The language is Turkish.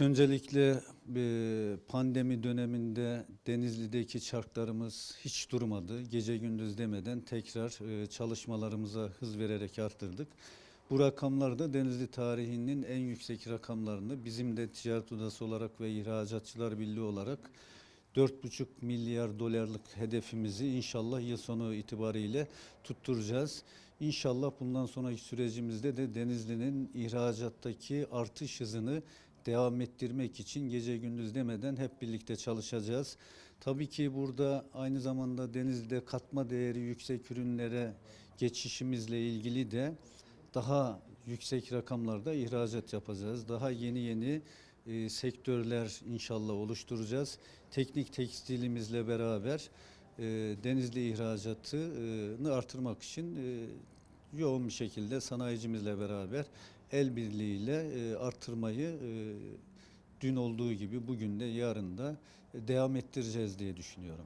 Öncelikle pandemi döneminde Denizli'deki çarklarımız hiç durmadı. Gece gündüz demeden tekrar çalışmalarımıza hız vererek arttırdık. Bu rakamlar da Denizli tarihinin en yüksek rakamlarını bizim de Ticaret Odası olarak ve İhracatçılar Birliği olarak 4,5 milyar dolarlık hedefimizi inşallah yıl sonu itibariyle tutturacağız. İnşallah bundan sonraki sürecimizde de Denizli'nin ihracattaki artış hızını devam ettirmek için gece gündüz demeden hep birlikte çalışacağız. Tabii ki burada aynı zamanda Denizli'de katma değeri yüksek ürünlere geçişimizle ilgili de daha yüksek rakamlarda ihracat yapacağız. Daha yeni yeni e, sektörler inşallah oluşturacağız. Teknik tekstilimizle beraber e, Denizli ihracatını artırmak için e, yoğun bir şekilde sanayicimizle beraber el birliğiyle e, artırmayı e, dün olduğu gibi bugün de yarın da e, devam ettireceğiz diye düşünüyorum.